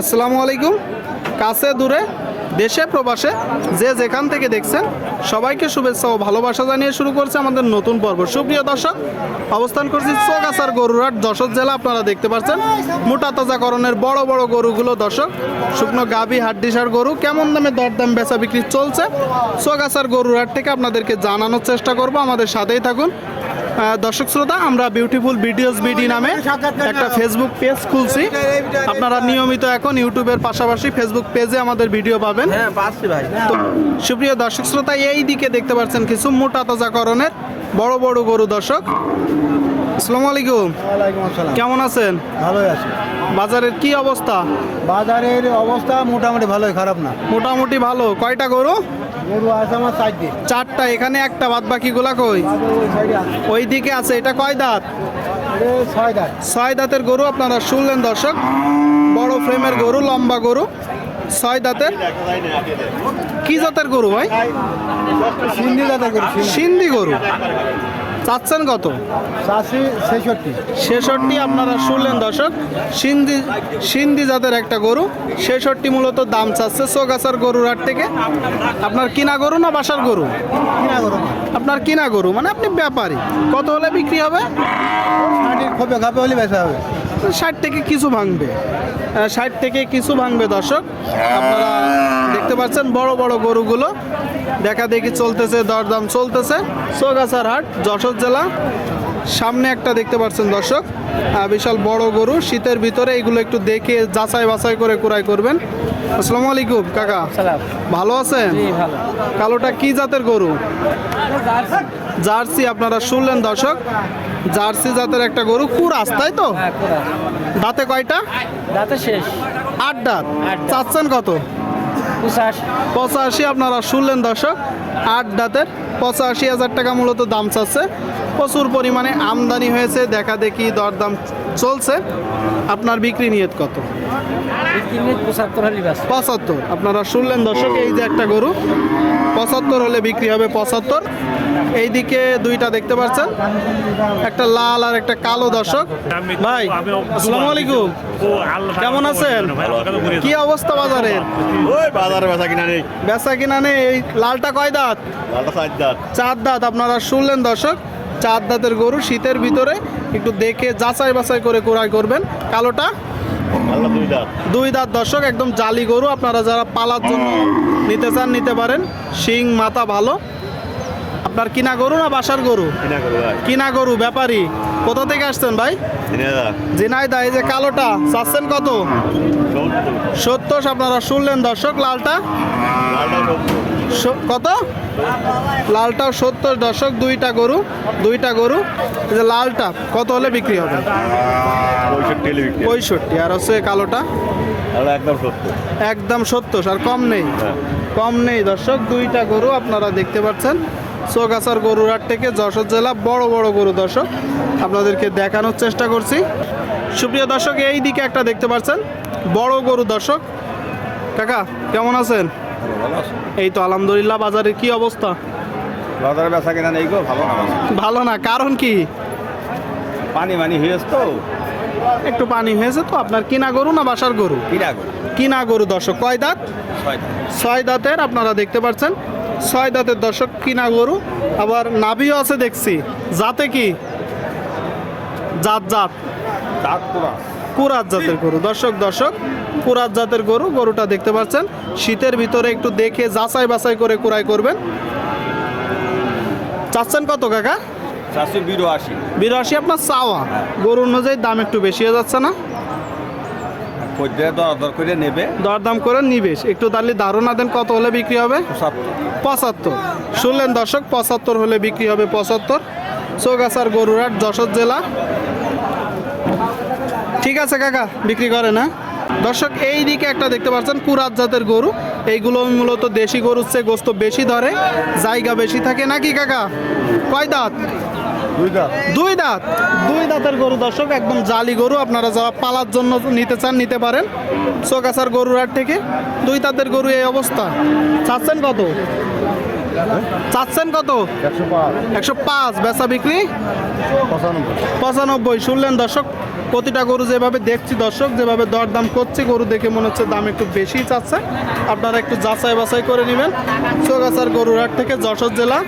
আসসালামু আলাইকুম। কাছে, দূরে, দেশে, প্রবাসে, যে যেখান থেকে দেখছেন, সবাইকে শুভেচ্ছা ও ভালোবাসা জানিয়ে শুরু করছে আমাদের নতুন পর্ব। সুপ্রিয় দর্শক, অবস্থান করছি চোগাছার গরুরহাট, যশোর জেলা। আপনারা দেখতে পাচ্ছেন, মোটা তাজাকরণের বড় বড় গরুগুলো দর্শক, শুকনো গাভী, হাড্ডিসার গরু, কেমন দামে দরদাম বেচা বিক্রি চলছে, চোগাছার গরুরহাট থেকে আপনাদেরকে জানানোর চেষ্টা করব। আমাদের সাথেই থাকুন। দর্শক শ্রোতা আমরা বিউটিফুল ভিডিওস বিডি নামে একটা ফেসবুক পেজ খুলছি। আপনারা নিয়মিত এখন ইউটিউবের পাশাপাশি ফেসবুক পেজে আমাদের ভিডিও পাবেন। হ্যাঁ সুপ্রিয় দর্শক শ্রোতা এই দিকে দেখতে পাচ্ছেন কিছু মোটা তাজাকরণের বড় বড় গরু দর্শক। আসসালামু আলাইকুম। কেমন আছেন? ভালোই আছে। বাজারের কি অবস্থা? বাজারের অবস্থা মোটামুটি ভালোই খারাপ না। মোটামুটি ভালো। কয়টা গরু? গরু আছে আমার সাইড চারটা। এখানে একটা বাদ বাকিগুলা কই? বাজার ওই আছে। দিকে আছে। এটা কয় দাঁত? ছয় দাঁত। ছয় দাঁতের গরু আপনারা শুনলেন দর্শক। বড় ফ্রেমের গরু লম্বা গরু। ছয় দাঁতের? কি জাতের গরু ভাই? সিন্ধি দাঁতের গরু সিন্ধি গরু। চাচ্ছেন কত? চাষি ছেষট্টি। ছেষট্টি আপনারা শুনলেন দর্শক সিন্ধি সিন্ধি জাতের একটা গরু ছেষট্টি মূলত দাম চাচ্ছে চোগাছার গরুর হাট থেকে। আপনার কিনা গরু না বাসার গরু? কিনা গরু আপনার কিনা গরু মানে আপনি ব্যাপারী। কত হলে বিক্রি হবে? খোপে খাপে হলে বেচা হবে। ষাট থেকে কিছু ভাঙবে। ষাট থেকে কিছু ভাঙবে দর্শক। আপনারা দেখতে পাচ্ছেন বড় বড় গরুগুলো। দেখা দেখি চলতেছে দরদাম চলতেছে। সোগাছার হাট যশোর জেলা। সামনে একটা দেখতে পাচ্ছেন দর্শক বিশাল বড় গরু। শীতের ভিতরে এগুলো একটু দেখে যাচাই বাছাই করে কুড়াই করবেন। আসসালামু আলাইকুম কাকা। ভালো আছেন? কালোটা কি জাতের গরু? জার্সি আপনারা শুনলেন দর্শক। জার্সি জাতের একটা গরু কুরাস তাই তো? হ্যাঁ দাঁতে কয়টা? দাঁতে শেষ। আট দাঁত। চাচ্ছেন কত? পঁচাশি। আপনারা শুনলেন দর্শক আট দাঁতের পঁচাশি হাজার টাকা মূলত দাম চাচ্ছে। প্রচুর পরিমাণে আমদানি হয়েছে। দেখা দেখি দরদাম চলছে। আপনার বিক্রি নিয়ত কত? পঁচাত্তর আপনারা শুনলেন দর্শক এই যে একটা গরু। পঁচাত্তর হলে বিক্রি হবে পঁচাত্তর। এইদিকে দুইটা দেখতে পাচ্ছেন। একটা লাল আর একটা কালো দর্শক। ভাই আসসালামু আলাইকুম। কেমন আছেন? কি অবস্থা বাজারের? ওই বাজারে বেচা কিনা নেই। বেচা কিনা নেই। এই লালটা কয় দাঁত? লালটা সাইড দাঁত। চার দাঁত। আপনারা শুনলেন দর্শক। চার দাঁতের গরু শীতের ভিতরে একটু দেখে যাচাই বাছাই করে ক্রয় করবেন। কালোটা? দুই দাঁত। দর্শক একদম জালি গরু। আপনারা যারা পালার জন্য নিতে চান নিতে পারেন। শিং মাথা ভালো। আপনার কিনা গরু না বাসার গরু? কিনা গরু ব্যাপারী। কোথা থেকে আসছেন ভাই? জিনাইদা এই যে কালোটা চাচ্ছেন কত? সত্তর। আপনারা শুনলেন দর্শক লালটা? কত? লালটা সত্তর দশক দুইটা গরু দুইটা গরু। এই যে লালটা কত হলে বিক্রি হবে? পঁয়ষট্টি আর হচ্ছে কালোটা? একদম সত্তর। আর কম নেই? হ্যাঁ। কম নেই দর্শক দুইটা গরু আপনারা দেখতে পাচ্ছেন। চৌগাছার গরুর হাট থেকে যশোর জেলা বড় বড় গরু দর্শক আপনাদেরকে দেখানোর চেষ্টা করছি। সুপ্রিয় দর্শক এই দিকে একটা দেখতে পাচ্ছেন বড় গরু দর্শক। কাকা কেমন আছেন? ভালো আছে। এই তো আলহামদুলিল্লাহ বাজারের কি অবস্থা? বাজারে বেচা কিনা নেই গো ভালো না ভালো না কারণ কি? পানি মানি হয়েছে তো। একটু পানি হয়েছে তো আপনার কিনা গরু না বাসার গরু? কিনা করো কিনা গরু দর্শক কয় দাঁত? ছয় দাঁত। ছয় দাঁতের আপনারা দেখতে পাচ্ছেন। ছয় দাঁতের দর্শক কিনা গরু। আবার নাভিও আছে দেখছি। জাতে কি? জাত জাত। দাঁত পুরা। কুরাত জাতের গরু। দর্শক দর্শক কুরাত জাতের গরু গরুটা দেখতে পাচ্ছেন। শীতের ভিতরে একটু দেখে যাচাই বাছাই করে কুড়াই করবেন। চাচ্ছেন কত কাকা? চারশো বিরো বিরাশি আপনার চাওয়া। গরু অনুযায়ী দাম একটু বেশি হয়ে যাচ্ছে না। পর্যায়ে দর দর করে নেবে। দরদাম করে নিবেশ একটু তাহলে ধারণা দেন কত হলে বিক্রি হবে? পঁচাত্তর। পঁচাত্তর। শুনলেন দর্শক পঁচাত্তর হলে বিক্রি হবে পঁচাত্তর। চৌগাছার গরুরাট যশোর জেলা। ঠিক আছে কাকা বিক্রি করে না। দর্শক এই দিকে একটা দেখতে পাচ্ছেন কুরাত জাতের গরু। এইগুলো মূলত দেশি গরুর চেয়ে গোস্ত বেশি ধরে জায়গা বেশি থাকে নাকি কাকা? কয় দাঁত? দুই দাঁত। দুই দাঁত? দুই দাঁতের গরু দর্শক একদম জালি গরু আপনারা যারা পালার জন্য নিতে চান নিতে পারেন। চোকাছার গরুর হাট থেকে দুই দাঁতের গরু এই অবস্থা। চাচ্ছেন কত? চাচ্ছেন কত? একশো পাঁচ। বেচা বিক্রি? পঁচানব্বই। শুনলেন দর্শক, প্রতিটা গরু যেভাবে দেখছি দর্শক, যেভাবে দরদাম করছে, গরু দেখে মনে হচ্ছে দাম একটু বেশিই চাচ্ছে। আপনারা একটু যাচাই বাছাই করে নেবেন। চৌগাছার গরুরহাট থেকে যশোর জেলা।